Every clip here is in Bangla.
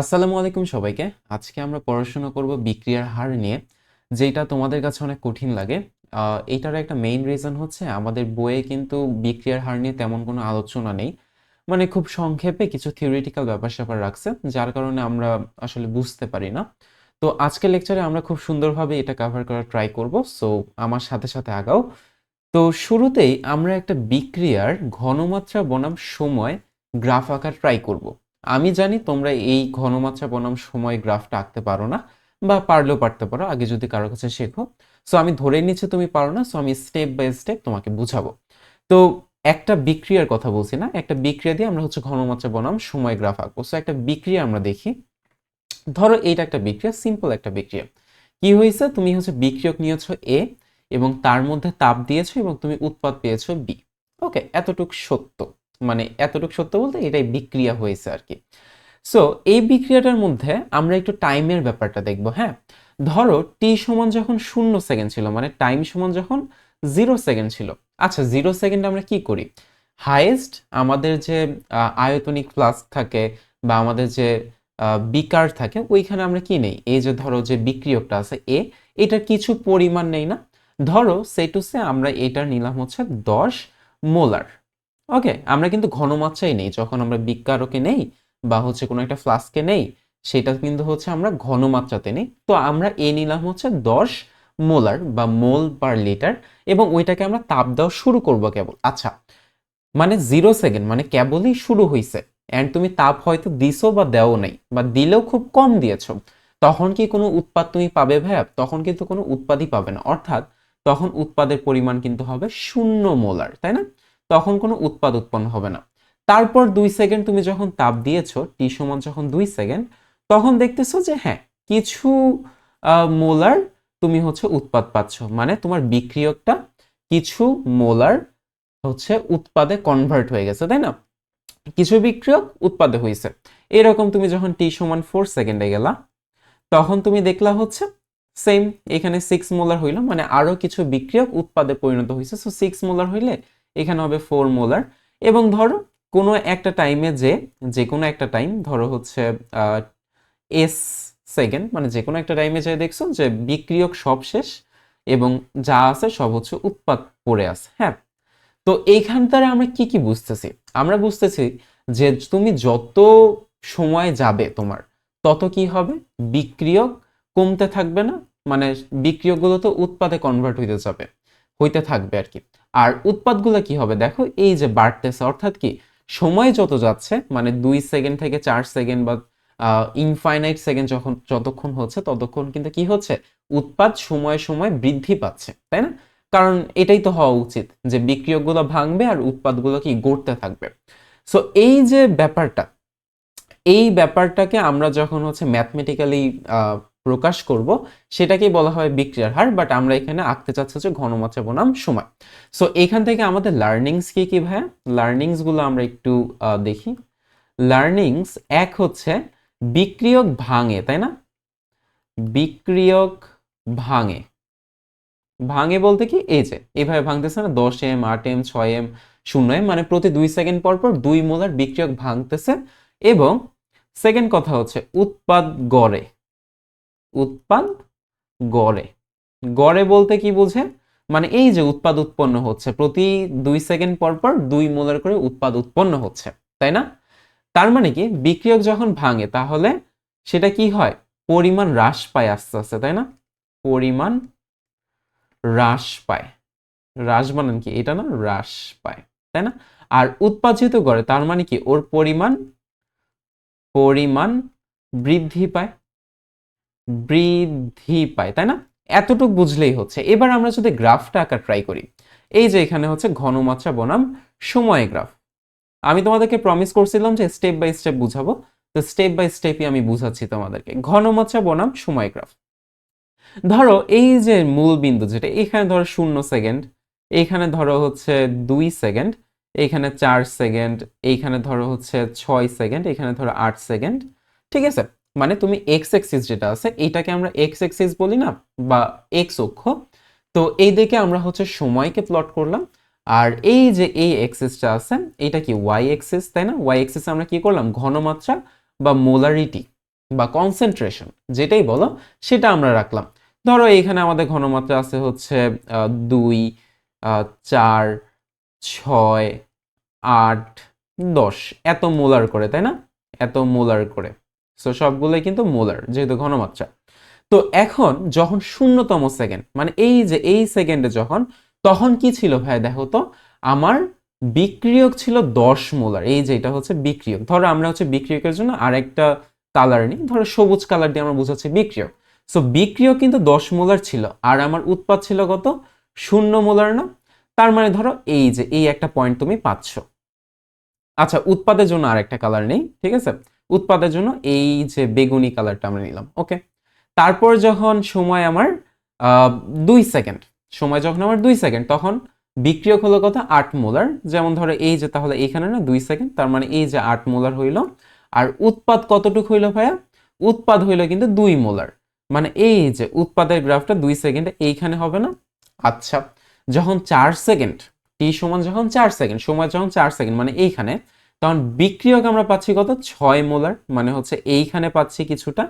আসসালামু আলাইকুম সবাইকে। আজকে আমরা পড়াশোনা করব বিক্রিয়ার হার নিয়ে, যেটা তোমাদের কাছে অনেক কঠিন লাগে। এইটার একটা মেইন রিজন হচ্ছে, আমাদের বইয়ে কিন্তু বিক্রিয়ার হার নিয়ে তেমন কোনো আলোচনা নেই। মানে খুব সংক্ষেপে কিছু থিওরিটিক্যাল ব্যাপার স্যাপার রাখছে, যার কারণে আমরা আসলে বুঝতে পারি না। তো আজকের লেকচারে আমরা খুব সুন্দরভাবে এটা কভার করার ট্রাই করব সো আমার সাথে সাথে আগাও। তো শুরুতেই আমরা একটা বিক্রিয়ার ঘনমাত্রা বনাম সময় গ্রাফ আঁকার ট্রাই করব। আমি জানি তোমরা এই ঘনমাত্রা বনাম সময় গ্রাফটা আঁকতে পারো না, বা পারলেও পারতে পারো, আগে যদি কারও কাছে শেখো। সো আমি ধরে নিচ্ছি তুমি পারো না সো আমি স্টেপ বাই স্টেপ তোমাকে বুঝাবো। তো, একটা বিক্রিয়ার কথা বলছি না, একটা বিক্রিয়া দিয়ে আমরা হচ্ছে ঘনমাত্রা বনাম সময় গ্রাফ আঁকবো। সো একটা বিক্রিয়া আমরা দেখি। ধরো এইটা একটা বিক্রিয়া সিম্পল একটা বিক্রিয়া। কি হয়েছে? তুমি হচ্ছে বিক্রিয়ক নিয়েছো এ এবং তার মধ্যে তাপ দিয়েছ, এবং তুমি উৎপাদ পেয়েছ বি ওকে এতটুক সত্য। মানে এতটুকু সত্য বলতে এটাই বিক্রিয়া হয়েছে আর কি। সো এই বিক্রিয়াটার মধ্যে আমরা একটু টাইমের ব্যাপারটা দেখব হ্যাঁ? ধরো টি সমান যখন শূন্য সেকেন্ড ছিল মানে টাইম সমান যখন জিরো সেকেন্ড ছিল। আচ্ছা জিরো সেকেন্ড আমরা কি করি? হাইয়েস্ট আমাদের যে আয়তনিক ফ্লাস্ক থাকে বা আমাদের যে বিকার থাকে, ওইখানে আমরা কি নেই? এই যে ধরো যে বিক্রিয়কটা আছে এ এটার কিছু পরিমাণ নেই না। ধরো সে টু সে আমরা এটার নিলাম হচ্ছে দশ মোলার। ওকে আমরা কিন্তু ঘনমাত্রাই নেই। যখন আমরা বিজ্ঞারকে নেই বা হচ্ছে কোনো একটা ফ্লাস্কে নেই, সেটা কিন্তু হচ্ছে আমরা ঘনমাত্রাতে নেই। তো আমরা এ নিলাম হচ্ছে দশ মোলার বা মোল পার লিটার এবং ওইটাকে আমরা তাপ দেওয়া শুরু করব কেবল। আচ্ছা মানে জিরো সেকেন্ড মানে কেবলই শুরু হয়েছে অ্যান্ড তুমি তাপ হয়তো দিছো বা দেও নাই বা দিলেও খুব কম দিয়েছ। তখন কি কোনো উৎপাদ তুমি পাবে ভাইয়া? তখন কিন্তু কোনো উৎপাদই পাবে না। অর্থাৎ তখন উৎপাদের পরিমাণ কিন্তু হবে শূন্য মোলার, তাই না? তখন কোনো উৎপাদ উৎপন্ন হবে না। তারপর দুই সেকেন্ড তুমি যখন তাপ দিয়েছ টি সমান যখন দুই সেকেন্ড, তখন দেখতেছো যে হ্যাঁ কিছু মোলার তুমি হচ্ছে উৎপাদ পাচ্ছ। মানে তোমার বিক্রিয়কটা কিছু মোলার হচ্ছে উৎপাদে কনভার্ট হয়ে গেছে, তাই না? কিছু বিক্রিয়ক উৎপাদে হয়েছে। এরকম তুমি যখন টি সমান ফোর সেকেন্ডে গেলা, তখন তুমি দেখলা হচ্ছে সেম এখানে সিক্স মোলার হইল মানে আরও কিছু বিক্রিয়ক উৎপাদে পরিণত হয়েছে সো সিক্স মোলার হইলে এখানে হবে ফোর মোলার এবং ধরো কোনো একটা টাইমে যে যে কোনো একটা টাইম ধরো হচ্ছে এস সেকেন্ড মানে যে কোনো একটা টাইমে যে দেখছ যে বিক্রিয়ক সব শেষ এবং যা আছে সব হচ্ছে উৎপাদ পড়ে আছে হ্যাঁ? তো এইখানটারে আমরা কি কি বুঝতেছি? আমরা বুঝতেছি যে তুমি যত সময় যাবে তোমার, তত কি হবে? বিক্রিয়ক কমতে থাকবে না মানে বিক্রিয়কগুলো তো উৎপাদে কনভার্ট হইতে যাবে। হইতে থাকবে আর কি। আর উৎপাদগুলো কি হবে? দেখো, এই যে বাড়তেছে, অর্থাৎ কি সময় যত যাচ্ছে মানে দুই সেকেন্ড থেকে চার সেকেন্ড বা ইনফাইনাইট সেকেন্ড যখন, যতক্ষণ হচ্ছে, ততক্ষণ কিন্তু কি হচ্ছে? উৎপাদ সময়ে সময়ে বৃদ্ধি পাচ্ছে, তাই না? কারণ এটাই তো হওয়া উচিত যে বিক্রিয়কগুলো ভাঙবে আর উৎপাদগুলো কি গড়তে থাকবে। সো এই যে ব্যাপারটা, এই ব্যাপারটাকে আমরা যখন হচ্ছে ম্যাথমেটিক্যালি প্রকাশ করব, সেটাকেই বলা হয় বিক্রিয়ার হার বাট আমরা এখানে আঁকতে চাচ্ছি হচ্ছে ঘনমাত্রা বনাম সময়। সো এখান থেকে আমাদের লার্নিংস কি কি ভাইয়া? লার্নিংসগুলো আমরা একটু দেখি। লার্নিংস এক হচ্ছে বিক্রিয়ক ভাঙে, তাই না? বিক্রিয়ক ভাঙে। ভাঙে বলতে কি? এই যে এইভাবে ভাঙতেছে না, দশ এম, আট এম, ছয় এম, শূন্য এম মানে প্রতি দুই সেকেন্ড পর পর দুই মোলার বিক্রিয়ক ভাঙতেছে। এবং সেকেন্ড কথা হচ্ছে উৎপাদ গড়ে। উৎপাদ গড়ে। গড়ে বলতে কি বোঝে মানে এই যে উৎপাদ উৎপন্ন হচ্ছে, প্রতি দুই সেকেন্ড পর পর দুই মোলার করে উৎপাদ উৎপন্ন হচ্ছে, তাই না? তার মানে কি? বিক্রিয়ক যখন ভাঙে, তাহলে সেটা কি হয়? পরিমাণ হ্রাস পায় আস্তে আস্তে, তাই না? পরিমাণ হ্রাস পায়। হ্রাস বানান কি? এটা না, হ্রাস পায়, তাই না? আর উৎপাদ যেহেতু করে তার মানে কি? ওর পরিমাণ পরিমাণ বৃদ্ধি পায়। বৃদ্ধি পায়, তাই না? এতটুক বুঝলেই হচ্ছে। এবার আমরা যদি গ্রাফটা আঁকা ট্রাই করি, এই যে এখানে হচ্ছে ঘনমাত্রা বনাম সময় গ্রাফ। আমি তোমাদেরকে প্রমিস করছিলাম যে স্টেপ বাই স্টেপ বুঝাবো। তো স্টেপ বাই স্টেপই আমি বুঝাচ্ছি তোমাদেরকে। ঘনমাত্রা বনাম সময় গ্রাফ। ধরো এই যে মূল বিন্দু যেটা, এখানে ধরো শূন্য সেকেন্ড এইখানে ধরো হচ্ছে দুই সেকেন্ড এইখানে চার সেকেন্ড এইখানে ধরো হচ্ছে ছয় সেকেন্ড এখানে ধরো আট সেকেন্ড ঠিক আছে? মানে তুমি এক্স এক্সিস যেটা আছে, এটাকে আমরা এক্স এক্সিস বলি না, বা এক্স অক্ষ। তো এই দিকে আমরা হচ্ছে সময়কে প্লট করলাম, আর এই যে এই এক্সিসটা আছে, এটা কি ওয়াই এক্সিস তাই না? ওয়াই এক্সিস আমরা কি করলাম? ঘনমাত্রা বা মোলারিটি বা কনসেন্ট্রেশন যেটাই বলো, সেটা আমরা রাখলাম। ধরো এখানে আমাদের ঘনমাত্রা আছে হচ্ছে দুই চার, ছয়, আট, দশ। এত মোলার করে, তাই না? এত মোলার করে। সো সবগুলোই কিন্তু মোলার, যেহেতু ঘনমাত্রা তো এখন যখন শূন্যতম সেকেন্ড মানে এই যে এই সেকেন্ডে যখন, তখন কি ছিল ভাই দেখো তো? আমার বিক্রিয়ক ছিল দশ মোলার, এই যে এটা হচ্ছে বিক্রিয়ক। ধরো আমরা হচ্ছে বিক্রিয়কের জন্য আরেকটা কালার নিই, ধরো সবুজ কালার দিয়ে আমরা বোঝাচ্ছি বিক্রিয়ক। সো বিক্রিয়ক কিন্তু দশ মোলার ছিল, আর আমার উৎপাদ ছিল কত? শূন্য মোলার না? তার মানে ধরো এই যে এই একটা পয়েন্ট তুমি পাচ্ছ। আচ্ছা উৎপাদের জন্য আরেকটা কালার নেই, ঠিক আছে? উৎপাদের জন্য এই যে বেগুনি কালারটা আমরা নিলাম ওকে তারপর যখন সময় আমার দুই সেকেন্ড সময় যখন আমার দুই সেকেন্ড তখন বিক্রিয়ক হলো কথা আট মোলার। যেমন ধরো এই যে, তাহলে এইখানে না দুই সেকেন্ড তার মানে এই যে আট মোলার হইল। আর উৎপাদ কতটুকু হইল ভাইয়া? উৎপাদ হইল কিন্তু দুই মোলার। মানে এই যে উৎপাদের গ্রাফটা দুই সেকেন্ডে এইখানে হবে না? আচ্ছা যখন চার সেকেন্ড টি সমান যখন চার সেকেন্ড সময় যখন চার সেকেন্ড মানে এইখানে তখন বিক্রিয়ক আমরা পাচ্ছি কত? ছয় মোলার মানে হচ্ছে এইখানে পাচ্ছি কিছুটা।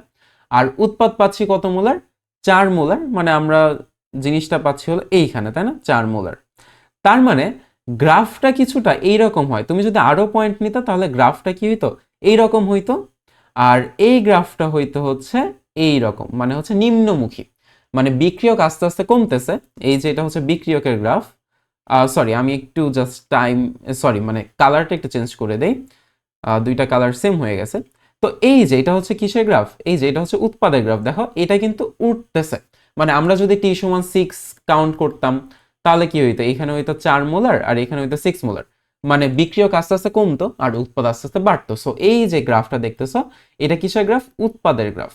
আর উৎপাদ পাচ্ছি কত মোলার? চার মোলার মানে আমরা জিনিসটা পাচ্ছি হলো এইখানে, তাই না? চার মোলার। তার মানে গ্রাফটা কিছুটা এইরকম হয়। তুমি যদি আরও পয়েন্ট নিতে, তাহলে গ্রাফটা কি হইতো? এইরকম হইতো। আর এই গ্রাফটা হইতো হচ্ছে এই রকম মানে হচ্ছে নিম্নমুখী। মানে বিক্রিয়ক আস্তে আস্তে কমতেছে। এই যে এটা হচ্ছে বিক্রিয়কের গ্রাফ। সরি আমি একটু জাস্ট টাইম সরি মানে কালারটা একটু চেঞ্জ করে দেই। দুইটা কালার সেম হয়ে গেছে। তো এই যে, এটা হচ্ছে কিসের গ্রাফ এই যে, এটা হচ্ছে উৎপাদের গ্রাফ দেখো, এটা কিন্তু উঠতেছে। মানে আমরা যদি টি সমান সিক্স কাউন্ট করতাম, তাহলে কি হইতো? এখানে হইতো চার মোলার আর এখানে হইতো সিক্স মোলার মানে বিক্রিয়ক আস্তে আস্তে কমতো আর উৎপাদ আস্তে আস্তে বাড়তো। সো এই যে গ্রাফটা দেখতেছো, এটা কিসের গ্রাফ উৎপাদের গ্রাফ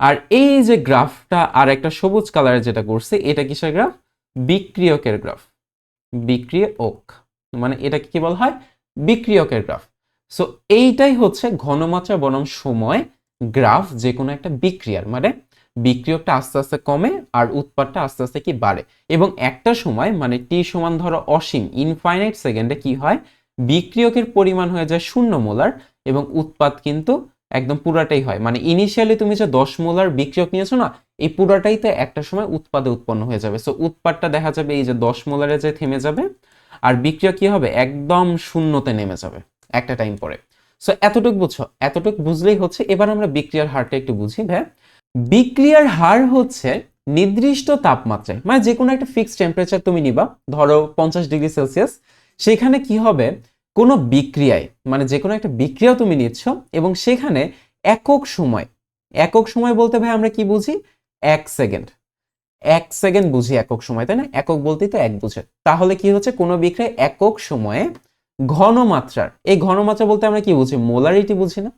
আর এই যে গ্রাফটা আর একটা সবুজ কালারের যেটা করছে, এটা কিসের গ্রাফ বিক্রিয়কের গ্রাফ। বিক্রিয়ক মানে এটাকে কি বলা হয়? বিক্রিয়কের গ্রাফ। সো এইটাই হচ্ছে ঘনমাত্রা বনাম সময় গ্রাফ যে কোনো একটা বিক্রিয়ার। মানে বিক্রিয়কটা আস্তে আস্তে কমে আর উৎপাদটা আস্তে আস্তে কি বাড়ে। এবং একটা সময় মানে টি সমান ধরো অসীম ইনফাইনাইট সেকেন্ডে কি হয়? বিক্রিয়কের পরিমাণ হয়ে যায় শূন্য মোলার এবং উৎপাদ কিন্তু একদম পুরাটাই হয়। মানে ইনিশিয়ালি তুমি যে দশ মোলার বিক্রিয়ক নিয়েছো না, এই পুরাটাই তো একটা সময় উৎপাদে উৎপন্ন হয়ে যাবে। সো উৎপাদটা দেখা যাবে এই যে দশ মোলারে যে থেমে যাবে, আর বিক্রিয়া কি হবে? একদম শূন্যতে নেমে যাবে, একটা টাইম পরে। সো এতটুকু বুঝছ? এতটুকু বুঝলেই হচ্ছে, এবার আমরা বিক্রিয়ার হারটা একটু বুঝি হ্যাঁ বিক্রিয়ার হার হচ্ছে নির্দিষ্ট তাপমাত্রায় মানে যে কোনো একটা ফিক্সড টেম্পারেচার তুমি নিবা, ধরো পঞ্চাশ ডিগ্রি সেলসিয়াস, সেখানে কি হবে? কোনো বিক্রিয়ায় মানে যে কোনো একটা বিক্রিয়াও তুমি নিচ্ছ এবং সেখানে একক সময় একক সময় বলতে ভাই আমরা কি বুঝি? এক সেকেন্ড। এক সেকেন্ড বুঝি একক সময়, তাই না? একক বলতেই তো এক বুঝে। তাহলে কি হচ্ছে? কোনো বিক্রিয়ায় একক সময়ে ঘনমাত্রার, এই ঘনমাত্রা বলতে আমরা কি বুঝি? মোলারিটি বুঝি না?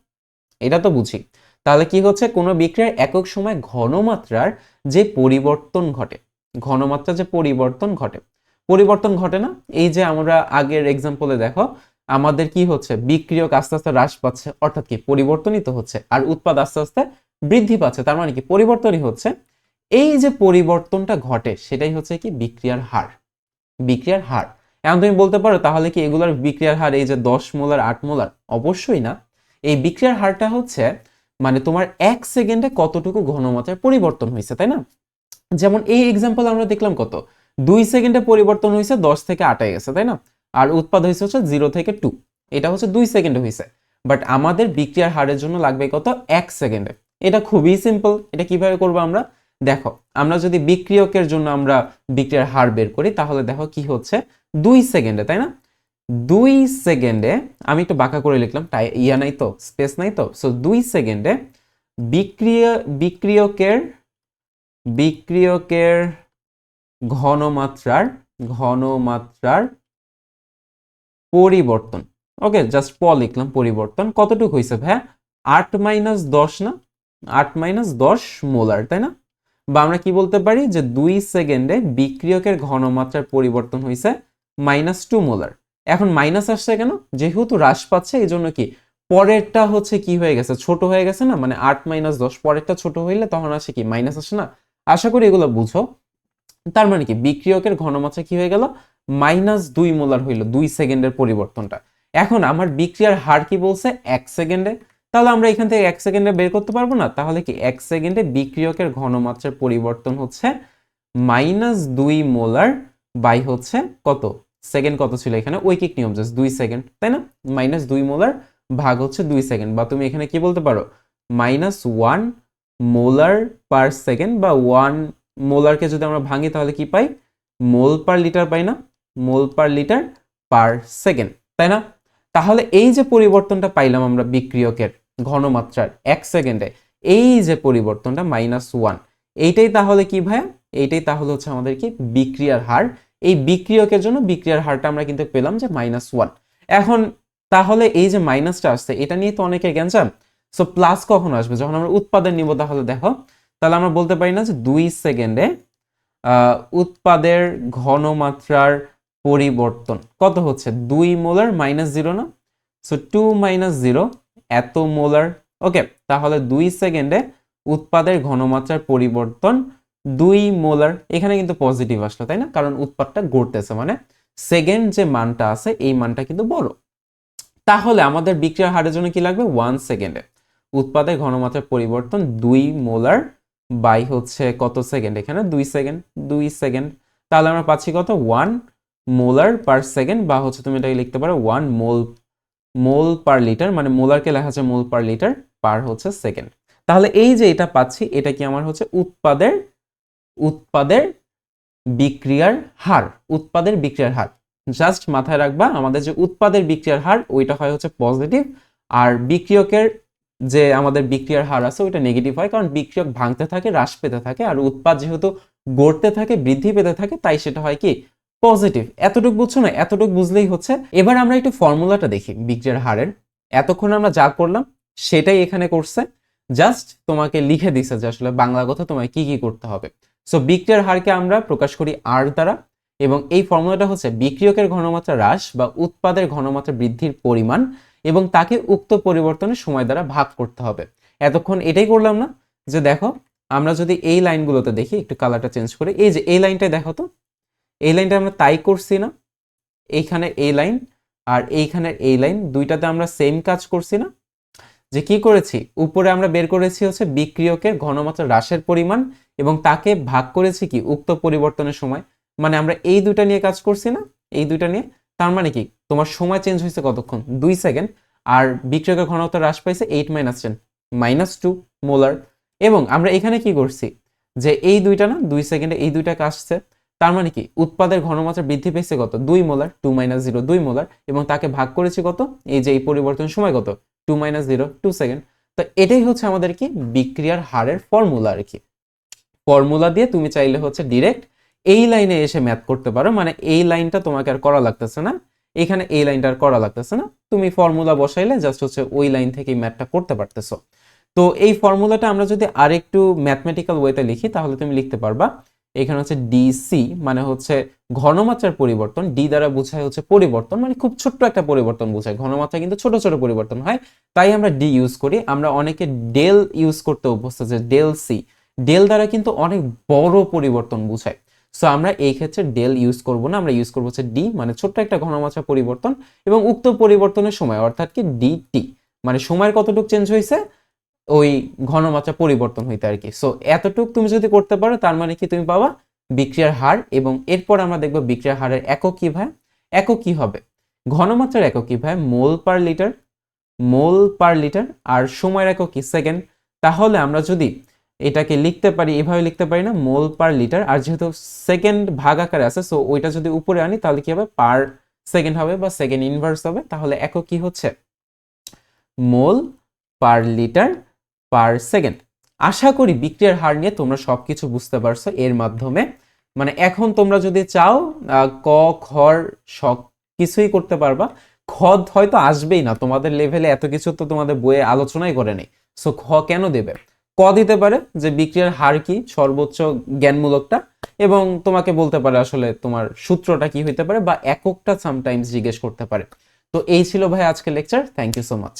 এটা তো বুঝি। তাহলে কি হচ্ছে? কোনো বিক্রিয়ার একক সময় ঘনমাত্রার যে পরিবর্তন ঘটে ঘনমাত্রা যে পরিবর্তন ঘটে পরিবর্তন ঘটে না? এই যে আমরা আগের এক্সাম্পলে দেখো, আমাদের কি হচ্ছে? বিক্রিয়ক আস্তে আস্তে হ্রাস পাচ্ছে, অর্থাৎ কি? পরিবর্তনই তো হচ্ছে, আর উৎপাদ আস্তে আস্তে বৃদ্ধি পাচ্ছে, তার মানে কি? পরিবর্তনই হচ্ছে। এই যে পরিবর্তনটা ঘটে, সেটাই হচ্ছে কি? বিক্রিয়ার হার। বিক্রিয়ার হার। এখন তুমি বলতে পারো, তাহলে কি এগুলোর বিক্রিয়ার হার, এই যে দশ মোলার, আট মোলার? অবশ্যই না। এই বিক্রিয়ার হারটা হচ্ছে মানে তোমার এক সেকেন্ডে কতটুকু ঘনমাত্রার পরিবর্তন হয়েছে, তাই না? যেমন এই এক্সাম্পল আমরা দেখলাম কত? দুই সেকেন্ডে পরিবর্তন হয়েছে, দশ থেকে আটায় গেছে, তাই না? আর উৎপাদ হয়েছে হচ্ছে জিরো থেকে টু এটা হচ্ছে দুই সেকেন্ডে হয়েছে। বাট আমাদের বিক্রিয়ার হারের জন্য লাগবে কত? এক সেকেন্ডে। এটা খুবই সিম্পল এটা কীভাবে করব আমরা? দেখো, আমরা যদি বিক্রিয়কের জন্য আমরা বিক্রিয়ার হার বের করি, তাহলে দেখো কি হচ্ছে? দুই সেকেন্ডে, তাই না? দুই সেকেন্ডে, আমি একটু বাঁকা করে লিখলাম, তাই ইয়া নাই তো, স্পেস নাই তো। সো দুই সেকেন্ডে বিক্রিয়া বিক্রিয়কের বিক্রিয়কের ঘনমাত্রার ঘনমাত্রার পরিবর্তন। ওকে জাস্ট প লিখলাম, পরিবর্তন। কতটুকু হয়েছে ভাইয়া? আট মাইনাস দশ না? আট মাইনাস দশ মোলার, তাই না? বা আমরা কি বলতে পারি যে দুই সেকেন্ডে বিক্রিয়কের ঘনমাত্রার পরিবর্তন হয়েছে মাইনাস টু মোলার। এখন মাইনাস আসছে কেন? যেহেতু হ্রাস পাচ্ছে এই জন্য কি? পরেরটা হচ্ছে কি হয়ে গেছে? ছোট হয়ে গেছে না? মানে আট মাইনাস দশ, পরেরটা ছোট হইলে তখন আসে কি? মাইনাস আসে না? আশা করি এগুলো বুঝো। তার মানে কি? বিক্রিয়কের ঘনমাত্রা কি হয়ে গেল? মাইনাস দুই মোলার হইল দুই সেকেন্ডের পরিবর্তনটা। এখন আমার বিক্রিয়ার হার কি বলছে? এক সেকেন্ডে। তাহলে আমরা এখান থেকে এক সেকেন্ডে বের করতে পারব না? তাহলে কি এক সেকেন্ডে বিক্রিয়কের ঘনমাত্রার পরিবর্তন হচ্ছে মাইনাস দুই মোলার বাই হচ্ছে কত? সেকেন্ড কত ছিল এখানে? ঐকিক নিয়ম, জাস্ট দুই সেকেন্ড, তাই না? মাইনাস দুই মোলার ভাগ হচ্ছে দুই সেকেন্ড। বা তুমি এখানে কি বলতে পারো? Minus one molar per second বা ওয়ান মোলারকে যদি আমরা ভাঙি, তাহলে কি পাই? মোল পার লিটার পাই না, mole per litre per second, তাই না? তাহলে এই যে পরিবর্তনটা পাইলাম আমরা বিক্রিয়কের ঘনমাত্রার এক সেকেন্ডে, এই যে পরিবর্তনটা মাইনাস ওয়ান এইটাই তাহলে কি ভাইয়া? এইটাই তাহলে হচ্ছে আমাদের কি? বিক্রিয়ার হার। এই বিক্রিয়কের জন্য বিক্রিয়ার হারটা আমরা কিন্তু পেলাম যে মাইনাস ওয়ান এখন তাহলে এই যে মাইনাসটা আসছে, এটা নিয়ে তো অনেকের গ্যাঞ্জাম। সো প্লাস কখন আসবে? যখন আমরা উৎপাদন নিব, তাহলে দেখো তাহলে আমরা বলতে পারি না যে দুই সেকেন্ডে উৎপাদের ঘনমাত্রার পরিবর্তন। কত হচ্ছে? দুই মোলার মাইনাস জিরো না? সো টু মাইনাস জিরো এত মোলার। ওকে তাহলে দুই সেকেন্ডে উৎপাদের ঘনমাত্রার পরিবর্তন দুই মোলার। এখানে কিন্তু পজিটিভ আসলো, তাই না? কারণ উৎপাদটা ঘটতেছে মানে সেকেন্ড যে মানটা আছে, এই মানটা কিন্তু বড়। তাহলে আমাদের বিক্রিয়ার হারের জন্য কি লাগবে? ওয়ান সেকেন্ডে উৎপাদের ঘনমাত্রার পরিবর্তন দুই মোলার বাই হচ্ছে কত সেকেন্ড? এখানে দুই সেকেন্ড দুই সেকেন্ড। তাহলে আমরা পাচ্ছি কত? ওয়ান মোলার পার সেকেন্ড বা হচ্ছে তুমি এটাকে লিখতে পারো one mole mole per litre মানে মোলারকে লেখা আছে মোল পার লিটার পার হচ্ছে সেকেন্ড। তাহলে এই যে এটা পাচ্ছি, এটা কি আমার হচ্ছে উৎপাদের উৎপাদের বিক্রিয়ার হার, উৎপাদের বিক্রিয়ার হার। জাস্ট মাথায় রাখবা, আমাদের যে উৎপাদের বিক্রিয়ার হার, ওইটা হয় হচ্ছে পজিটিভ আর বিক্রিয়কের যে আমাদের বিক্রিয়ার হার আছে, ওইটা নেগেটিভ হয়, কারণ বিক্রিয়ক ভাঙতে থাকে, হ্রাস পেতে থাকে, আর উৎপাদ যেহেতু গড়তে থাকে, বৃদ্ধি পেতে থাকে, তাই সেটা হয় কি? পজিটিভ এতটুকু বুঝছ না? এতটুকু বুঝলেই হচ্ছে। এবার আমরা একটু ফর্মুলাটা দেখি, বিক্রিয়ার হারের। এতক্ষণ আমরা যা করলাম, সেটাই এখানে করছে। জাস্ট তোমাকে লিখে দিছে যে আসলে বাংলা কথা তোমায় কি কি করতে হবে। সো বিক্রিয়ার হারকে আমরা প্রকাশ করি আর দ্বারা, এবং এই ফর্মুলাটা হচ্ছে বিক্রিয়কের ঘনমাত্রা হ্রাস বা উৎপাদের ঘনমাত্রা বৃদ্ধির পরিমাণ এবং তাকে উক্ত পরিবর্তনের সময় দ্বারা ভাগ করতে হবে। এতক্ষণ এটাই করলাম না যে দেখো, আমরা যদি এই লাইনগুলোতে দেখি, একটু কালারটা চেঞ্জ করে, এই যে এই লাইনটা দেখো তো, এই লাইনটা আমরা তাই করছি না, এইখানে এই লাইন আর এইখানের এই লাইন, দুইটাতে আমরা সেম কাজ করছি না। যে কি করেছি? উপরে আমরা বের করেছি হচ্ছে বিক্রিয়কের ঘনমাত্রা হ্রাসের পরিমাণ এবং তাকে ভাগ করেছি কি? উক্ত পরিবর্তনের সময়। মানে আমরা এই দুইটা নিয়ে কাজ করছি না, এই দুইটা নিয়ে তার মানে কি? তোমার সময় চেঞ্জ হয়েছে কতক্ষণ? দুই সেকেন্ড আর বিক্রিয়কের ঘনত্ব হ্রাস পাইছে eight minus ten minus two molar এবং আমরা এখানে কি করছি? যে এই দুইটা না, দুই সেকেন্ডে এই দুইটা আসছে তার মানে কি? উৎপাদের ঘনমাত্রা বৃদ্ধি পেয়েছে কত? দুই মোলার টু মাইনাস জিরো দুই মোলার এবং তাকে ভাগ করেছি কত? এই যে এই পরিবর্তন সময় কত? Two minus zero two second তো এটাই হচ্ছে আমাদের কি? বিক্রিয়ার হারের ফর্মুলা আর কি। ফর্মুলা দিয়ে তুমি চাইলে হচ্ছে ডিরেক্ট এই লাইনে এসে ম্যাথ করতে পারো মানে এই লাইনটা তোমাকে আর করা লাগতেছে না। এখানে এই লাইনটা আর করা লাগতেছে না। তুমি ফর্মুলা বসাইলে জাস্ট হচ্ছে ওই লাইন থেকে ম্যাথটা করতে পারতেছো। তো এই ফর্মুলাটা আমরা যদি আর আরেকটু ম্যাথমেটিক্যাল ওয়েতে লিখি, তাহলে তুমি লিখতে পারবা, এখানে হচ্ছে ডিসি মানে হচ্ছে ঘনমাত্রার পরিবর্তন। ডি দ্বারা বোঝায় হচ্ছে পরিবর্তন মানে খুব ছোট্ট একটা পরিবর্তন বোঝায়। ঘনমাত্রা কিন্তু ছোট ছোট পরিবর্তন হয়, তাই আমরা ডি ইউজ করি। আমরা অনেকে ডেল ইউজ করতে অভ্যস্ত যে ডেল সি ডেল দ্বারা কিন্তু অনেক বড় পরিবর্তন বোঝায়। সো আমরা এই ক্ষেত্রে ডেল ইউজ করব না, আমরা ইউজ করব হচ্ছে ডি মানে ছোট্ট একটা ঘনমাত্রা পরিবর্তন এবং উক্ত পরিবর্তনের সময়, অর্থাৎ কি ডিটি মানে সময়ের কতটুকু চেঞ্জ হয়েছে? ওই ঘনমাত্রা পরিবর্তন হইতে আর কি। সো এতটুকু তুমি যদি করতে পারো, তার মানে কি তুমি পাবা? বিক্রিয়ার হার এবং এরপর আমরা দেখব বিক্রিয়ার হারের একক কি ভাই? একক কি হবে? ঘনমাত্রার একক কি ভাই? Mole per litre mole per litre আর সময়ের একক কি? সেকেন্ড তাহলে আমরা যদি এটাকে লিখতে পারি, এভাবে লিখতে পারি না, মোল পার লিটার। আর যেহেতু সেকেন্ড ভাগ আকারে আছে সো ওইটা যদি উপরে আনি, তাহলে কি হবে? পার সেকেন্ড হবে বা সেকেন্ড ইনভার্স হবে। তাহলে একক কি হচ্ছে? Mole per litre per second আশা করি বিক্রিয়ার হার নিয়ে তোমরা সবকিছু বুঝতে পারছ এর মাধ্যমে। মানে এখন তোমরা যদি চাও ক খর সব কিছুই করতে পারবা। খদ হয়তো আসবেই না, তোমাদের লেভেলে এত কিছু তো তোমাদের বইয়ে আলোচনাই করে নেই। সো খ কেন দেবে? ক দিতে পারে যে বিক্রিয়ার হার কি সর্বোচ্চ জ্ঞানমূলকটা এবং তোমাকে বলতে পারে আসলে তোমার সূত্রটা কি হইতে পারে বা এককটা সামটাইমস জিজ্ঞেস করতে পারে। তো এই ছিল ভাই আজকের lecture thank you so much